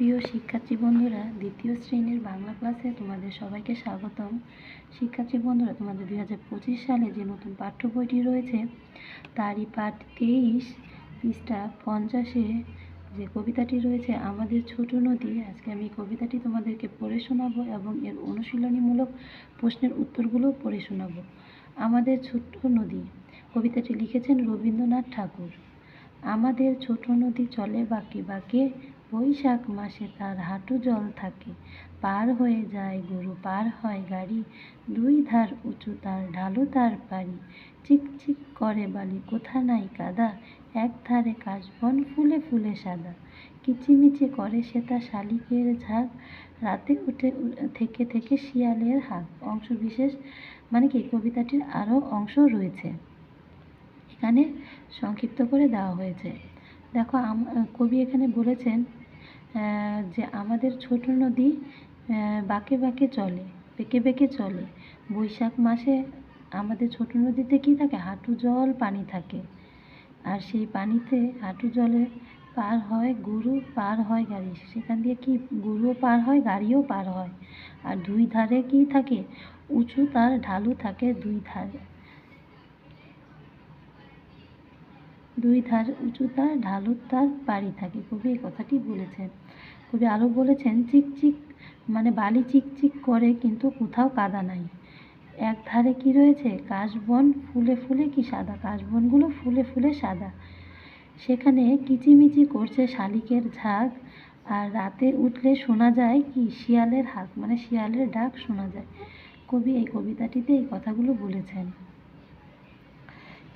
প্রিয় শিক্ষার্থী বন্ধুরা, দ্বিতীয় শ্রেণির বাংলা ক্লাসে তোমাদের সবাইকে স্বাগতম। শিক্ষার্থী বন্ধুরা, তোমাদের দুই হাজার পঁচিশ সালে যে নতুন পাঠ্য বইটি রয়েছে, তারই পাঠ তেইশ, পৃষ্ঠা পঞ্চাশে যে কবিতাটি রয়েছে, আমাদের ছোট নদী, আজকে আমি কবিতাটি তোমাদেরকে পড়ে শোনাবো এবং এর অনুশীলনীমূলক প্রশ্নের উত্তরগুলো পড়ে শোনাবো। আমাদের ছোট্ট নদী, কবিতাটি লিখেছেন রবীন্দ্রনাথ ঠাকুর। আমাদের ছোট নদী চলে বাঁকে বাঁকে বৈশাখ মাসে তার হাঁটু জল থাকে। পার হয়ে যায়, গরু পার হয় গাড়ি। দুই ধার উঁচু তার ঢালু তার পারি চিকচিক করে বালি, কোথা নাই কাদা। এক ধারে কাশবন ফুলে ফুলে সাদা। কিচিমিচি করে সে তা শালিকের ঝাঁক। রাতে উঠে থেকে থেকে শিয়ালের হাঁক। অংশ বিশেষ মানে কি, কবিতাটির আরও অংশ রয়েছে। এখানে সংক্ষিপ্ত করে দেওয়া হয়েছে। দেখো কবি এখানে বলেছেন যে আমাদের ছোট নদী বাঁকে বাঁকে চলে, বেঁকে বেঁকে চলে। বৈশাখ মাসে আমাদের ছোট নদীতে কী থাকে? হাঁটু জল, পানি থাকে। আর সেই পানিতে হাঁটু জলে পার হয় গরু, পার হয় গাড়ি। সেখান দিয়ে কি গরুও পার হয়, গাড়িও পার হয়। আর দুই ধারে কি থাকে? উঁচু তার ঢালু থাকে দুই ধারে। দুই ধার উঁচু তার, ঢালু তার বাড়ি থাকে। কবি এই কথাটি বলেছেন। কবি আরও বলেছেন চিকচিক মানে বালি চিকচিক করে, কিন্তু কোথাও কাদা নাই। এক ধারে কি রয়েছে? কাশবন ফুলে ফুলে কি সাদা? কাশবনগুলো ফুলে ফুলে সাদা। সেখানে কিচিমিচি করছে শালিকের ঝাঁক, আর রাতে উঠলে শোনা যায় কি, শিয়ালের হাঁক মানে শিয়ালের ডাক শোনা যায়। কবি এই কবিতাটিতে এই কথাগুলো বলেছেন।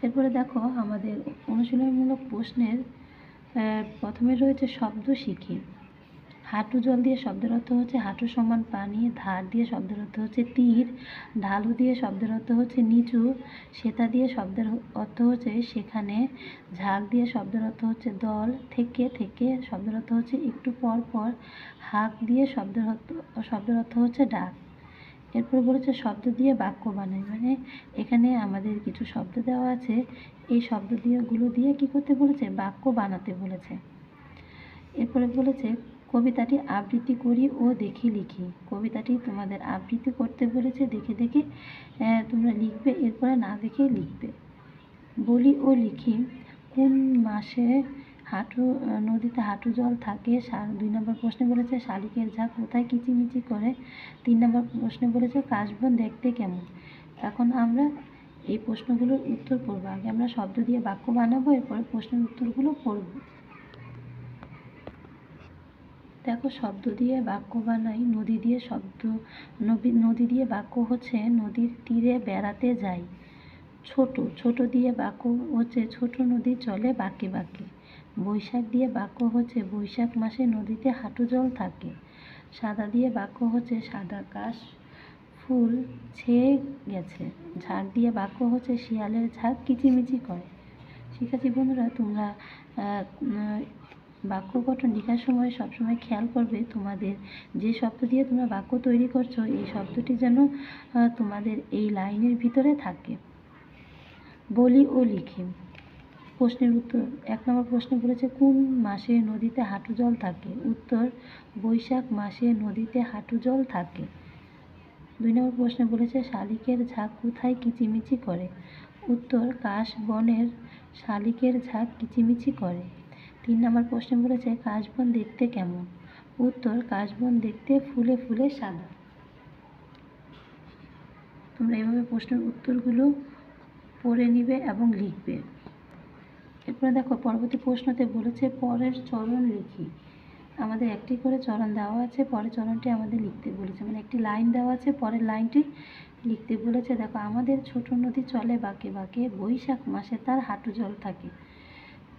এরপরে দেখো আমাদের অনুশীলনমূলক প্রশ্নের প্রথমে রয়েছে শব্দ শিখি। হাঁটু জল দিয়ে শব্দের অর্থ হচ্ছে হাঁটু সমান পানি ধার দিয়ে শব্দের অর্থ হচ্ছে তীর, ঢালু দিয়ে শব্দের অর্থ হচ্ছে নিচু, সেতা দিয়ে শব্দের অর্থ হচ্ছে সেখানে, ঝাঁক দিয়ে শব্দের অর্থ হচ্ছে দল, থেকে থেকে শব্দের অর্থ হচ্ছে একটু পর পর, হাঁক দিয়ে শব্দের অর্থ শব্দের অর্থ হচ্ছে ডাক। এরপরে বলেছে, শব্দ দিয়ে বাক্য বানাই। মানে এখানে আমাদের কিছু শব্দ দেওয়া আছে। এই শব্দ দিয়ে, গুলো দিয়ে কি করতে বলেছে? বাক্য বানাতে বলেছে। এরপরে বলেছে, কবিতাটি আবৃত্তি করি ও দেখে লিখি। কবিতাটি তোমাদের আবৃত্তি করতে বলেছে, দেখে দেখে তোমরা লিখবে, এরপরে না দেখে লিখবে। বলি ও লিখি, কোন মাসে হাঁটু নদীতে হাঁটু জল থাকে দুই নম্বর প্রশ্নে বলেছে, শালিকের ঝাঁক কোথায়? কিচিমিচি করে। তিন নম্বর প্রশ্নে বলেছে, কাশবন দেখতে কেমন? এখন আমরা এই প্রশ্নগুলোর উত্তর পড়ব। আগে আমরা শব্দ দিয়ে বাক্য বানাবো, এরপরে প্রশ্নের উত্তরগুলো পড়ব। দেখো, শব্দ দিয়ে বাক্য বানাই, নদী দিয়ে শব্দ নদী নদী দিয়ে বাক্য হচ্ছে, নদীর তীরে বেড়াতে যাই। ছোট ছোট দিয়ে বাক্য হচ্ছে, ছোট নদী চলে বাঁকে বাঁকে। বৈশাখ দিয়ে বাক্য হচ্ছে, বৈশাখ মাসে নদীতে হাঁটু জল থাকে। সাদা দিয়ে বাক্য হচ্ছে, সাদা কাশ ফুল ছেয়ে গেছে। ঝাঁক দিয়ে বাক্য হচ্ছে, শিয়ালের ঝাঁক কিচিমিচি করে। শিক্ষার্থী বন্ধুরা, তোমরা বাক্য গঠন লেখার সময় সবসময় খেয়াল করবে, তোমাদের যে শব্দ দিয়ে তোমরা বাক্য তৈরি করছ, এই শব্দটি যেন তোমাদের এই লাইনের ভিতরে থাকে। বলি ও লিখি। প্রশ্নের উত্তর। এক নম্বর প্রশ্ন বলেছে, কোন মাসে নদীতে হাঁটু জল থাকে? উত্তর, বৈশাখ মাসে নদীতে হাঁটু জল থাকে। দুই নম্বর প্রশ্নে বলেছে, শালিকের ঝাঁক কোথায় কিচিমিচি করে? উত্তর কাশ বনের শালিকের ঝাঁক কিচিমিচি করে। তিন নম্বর প্রশ্নে বলেছে, কাশবন দেখতে কেমন? উত্তর, কাশবন দেখতে ফুলে ফুলে সাদা। তোমরা এভাবে প্রশ্নের উত্তরগুলো পড়ে নিবে এবং লিখবে। এরপরে দেখো, পরবর্তী প্রশ্নতে বলেছে, পরের চরণ লিখি। আমাদের একটি করে চরণ দেওয়া আছে, পরের চরণটি আমাদের লিখতে বলেছে। মানে একটি লাইন দেওয়া আছে, পরের লাইনটি লিখতে বলেছে। দেখো, আমাদের ছোট নদী চলে বাঁকে বাঁকে, বৈশাখ মাসে তার হাঁটু জল থাকে।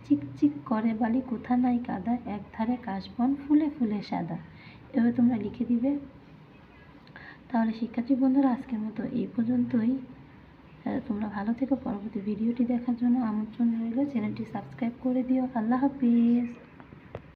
চিকচিক করে বালি, কোথা নাই কাদা এক ধারে কাশবন, ফুলে ফুলে সাদা। এভাবে তোমরা লিখে দিবে। তাহলে শিক্ষার্থী বন্ধুরা, আজকের মতো এই পর্যন্তই। তোমরা ভালো থেকো। পরবর্তী ভিডিওটি দেখার জন্য আমন্ত্রণ রইল। চ্যানেলটি সাবস্ক্রাইব করে দিও। আল্লাহ হাফিজ।